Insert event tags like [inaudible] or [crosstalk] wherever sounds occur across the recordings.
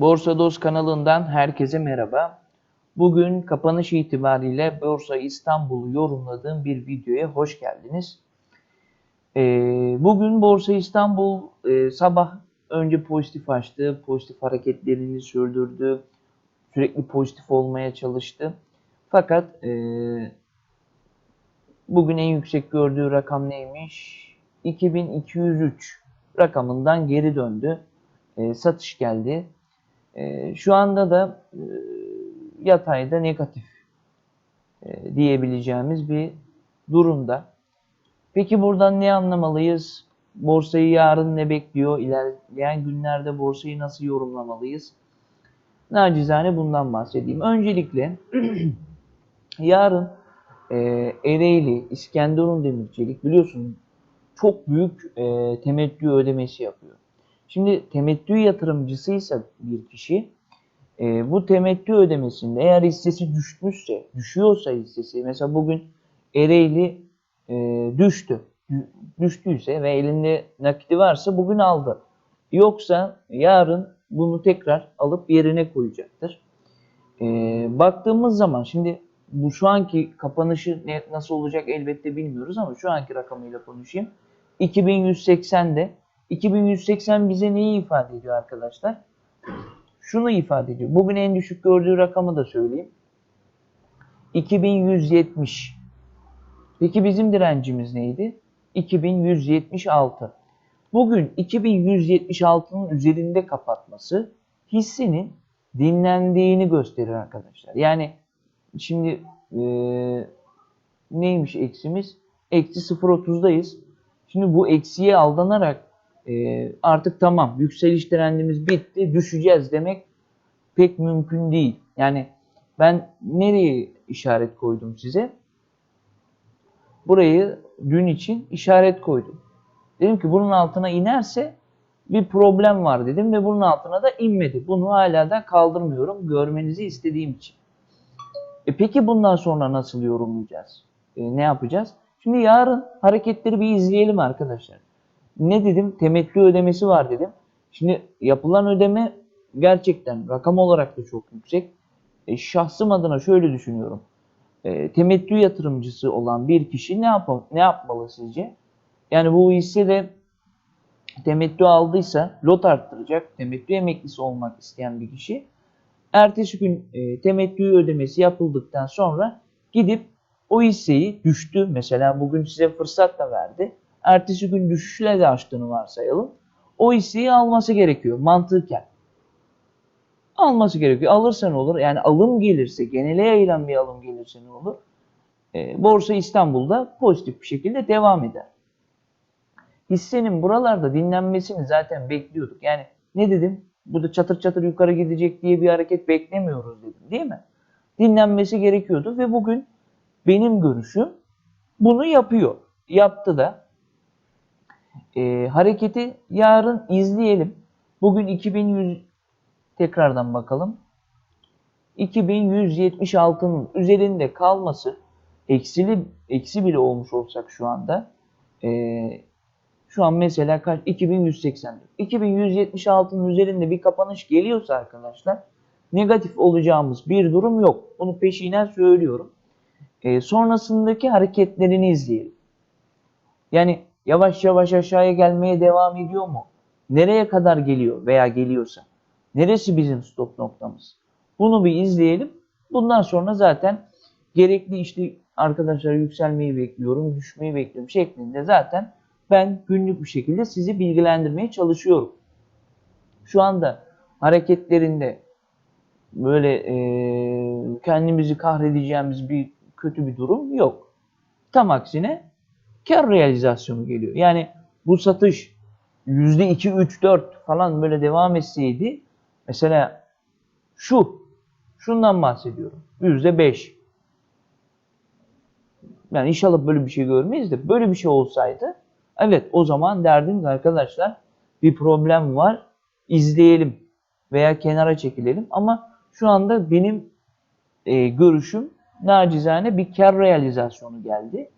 Borsa Dost kanalından herkese merhaba. Bugün kapanış itibariyle Borsa İstanbul'u yorumladığım bir videoya hoş geldiniz. Ee, bugün Borsa İstanbul e, sabah önce pozitif açtı, pozitif hareketlerini sürdürdü, sürekli pozitif olmaya çalıştı. Fakat e, bugün en yüksek gördüğü rakam neymiş? 2203 rakamından geri döndü. E, satış geldi. E, şu anda da e, yatayda negatif e, diyebileceğimiz bir durumda. Peki buradan ne anlamalıyız? Borsayı yarın ne bekliyor? İlerleyen günlerde borsayı nasıl yorumlamalıyız? Nacizane bundan bahsedeyim. Öncelikle [clears throat] yarın e, Ereğli, İskenderun Demircilik biliyorsun çok büyük e, temettü ödemesi yapıyor. Şimdi temettü yatırımcısıysa bir kişi e, bu temettü ödemesinde eğer hissesi düşmüşse, düşüyorsa hissesi mesela bugün Ereğli e, düştü. Dü- Düştüyse ve elinde nakiti varsa bugün aldı. Yoksa yarın bunu tekrar alıp yerine koyacaktır. E, baktığımız zaman şimdi bu şu anki kapanışı ne, nasıl olacak elbette bilmiyoruz ama şu anki rakamıyla konuşayım. 2180'de 2180 bize neyi ifade ediyor arkadaşlar? Şunu ifade ediyor. Bugün en düşük gördüğü rakamı da söyleyeyim. 2170. Peki bizim direncimiz neydi? 2176. Bugün 2176'nın üzerinde kapatması hissinin dinlendiğini gösterir arkadaşlar. Yani şimdi eee, neymiş eksimiz? Eksi 0.30'dayız. Şimdi bu eksiye aldanarak e, artık tamam yükseliş trendimiz bitti düşeceğiz demek pek mümkün değil. Yani ben nereye işaret koydum size? Burayı dün için işaret koydum. Dedim ki bunun altına inerse bir problem var dedim ve bunun altına da inmedi. Bunu hala da kaldırmıyorum görmenizi istediğim için. E peki bundan sonra nasıl yorumlayacağız? E, ne yapacağız? Şimdi yarın hareketleri bir izleyelim arkadaşlar. Ne dedim? Temettü ödemesi var dedim. Şimdi yapılan ödeme gerçekten rakam olarak da çok yüksek. E, şahsım adına şöyle düşünüyorum. E, temettü yatırımcısı olan bir kişi ne, yap ne yapmalı sizce? Yani bu hisse de temettü aldıysa lot arttıracak. Temettü emeklisi olmak isteyen bir kişi. Ertesi gün e, temettü ödemesi yapıldıktan sonra gidip o hisseyi düştü. Mesela bugün size fırsat da verdi. Ertesi gün düşüşle de açtığını varsayalım. O hisseyi alması gerekiyor mantıken. Alması gerekiyor. Alırsa ne olur? Yani alım gelirse, genele yayılan bir alım gelirse ne olur? E, Borsa İstanbul'da pozitif bir şekilde devam eder. Hissenin buralarda dinlenmesini zaten bekliyorduk. Yani ne dedim? Burada çatır çatır yukarı gidecek diye bir hareket beklemiyoruz dedim değil mi? Dinlenmesi gerekiyordu ve bugün benim görüşüm bunu yapıyor. Yaptı da. E, hareketi yarın izleyelim. Bugün 2100 tekrardan bakalım. 2176'nın üzerinde kalması eksili eksi bile olmuş olsak şu anda e, şu an mesela kaç 2180 2176'nın üzerinde bir kapanış geliyorsa arkadaşlar negatif olacağımız bir durum yok. Bunu peşinen söylüyorum. E, sonrasındaki hareketlerini izleyelim. Yani yavaş yavaş aşağıya gelmeye devam ediyor mu? Nereye kadar geliyor veya geliyorsa? Neresi bizim stop noktamız? Bunu bir izleyelim. Bundan sonra zaten gerekli işte arkadaşlar yükselmeyi bekliyorum, düşmeyi bekliyorum şeklinde zaten ben günlük bir şekilde sizi bilgilendirmeye çalışıyorum. Şu anda hareketlerinde böyle e, kendimizi kahredeceğimiz bir kötü bir durum yok. Tam aksine kar realizasyonu geliyor. Yani bu satış %2, 3, 4 falan böyle devam etseydi mesela şu, şundan bahsediyorum. %5. Yani inşallah böyle bir şey görmeyiz de böyle bir şey olsaydı evet o zaman derdiniz arkadaşlar bir problem var izleyelim veya kenara çekilelim ama şu anda benim e, görüşüm nacizane bir kar realizasyonu geldi.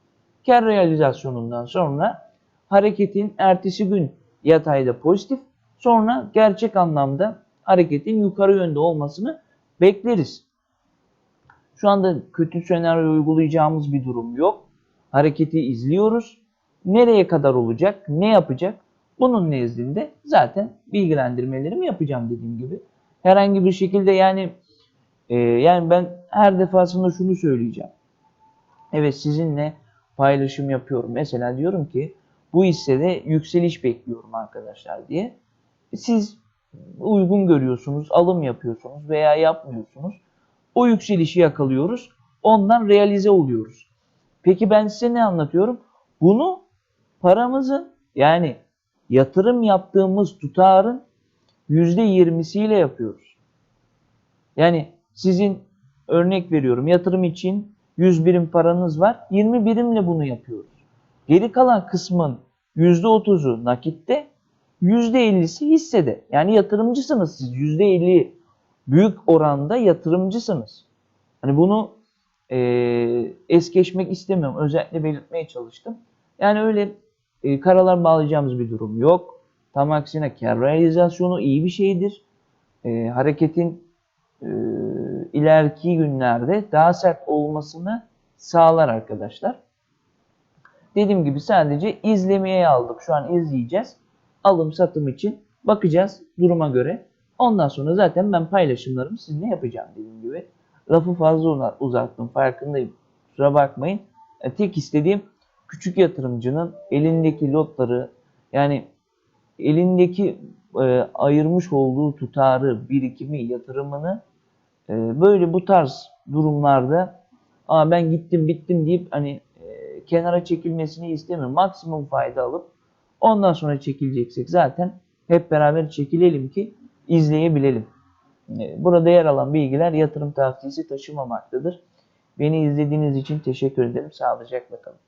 Kar realizasyonundan sonra hareketin ertesi gün yatayda pozitif sonra gerçek anlamda hareketin yukarı yönde olmasını bekleriz. Şu anda kötü senaryo uygulayacağımız bir durum yok. Hareketi izliyoruz. Nereye kadar olacak, ne yapacak? Bunun nezdinde zaten bilgilendirmelerimi yapacağım dediğim gibi. Herhangi bir şekilde yani e, yani ben her defasında şunu söyleyeceğim. Evet sizinle paylaşım yapıyorum. Mesela diyorum ki bu hissede yükseliş bekliyorum arkadaşlar diye. Siz uygun görüyorsunuz, alım yapıyorsunuz veya yapmıyorsunuz. O yükselişi yakalıyoruz. Ondan realize oluyoruz. Peki ben size ne anlatıyorum? Bunu paramızın yani yatırım yaptığımız tutarın %20'siyle yapıyoruz. Yani sizin örnek veriyorum yatırım için 100 birim paranız var. 20 birimle bunu yapıyoruz. Geri kalan kısmın %30'u nakitte, %50'si hissede. Yani yatırımcısınız siz. %50 büyük oranda yatırımcısınız. Hani bunu e, es geçmek istemiyorum. Özellikle belirtmeye çalıştım. Yani öyle e, karalar bağlayacağımız bir durum yok. Tam aksine kar realizasyonu iyi bir şeydir. E, hareketin e, ileriki günlerde daha sert olmasını sağlar arkadaşlar. Dediğim gibi sadece izlemeye aldık. Şu an izleyeceğiz. Alım satım için bakacağız duruma göre. Ondan sonra zaten ben paylaşımlarımı sizinle yapacağım dediğim gibi. Lafı fazla uzattım farkındayım. Kusura bakmayın. E, tek istediğim küçük yatırımcının elindeki lotları yani elindeki e, ayırmış olduğu tutarı, birikimi, yatırımını e, böyle bu tarz durumlarda Aa, ben gittim bittim deyip hani e, kenara çekilmesini istemiyorum. Maksimum fayda alıp ondan sonra çekileceksek zaten hep beraber çekilelim ki izleyebilelim. E, burada yer alan bilgiler yatırım tavsiyesi taşımamaktadır. Beni izlediğiniz için teşekkür ederim. Sağlıcakla kalın.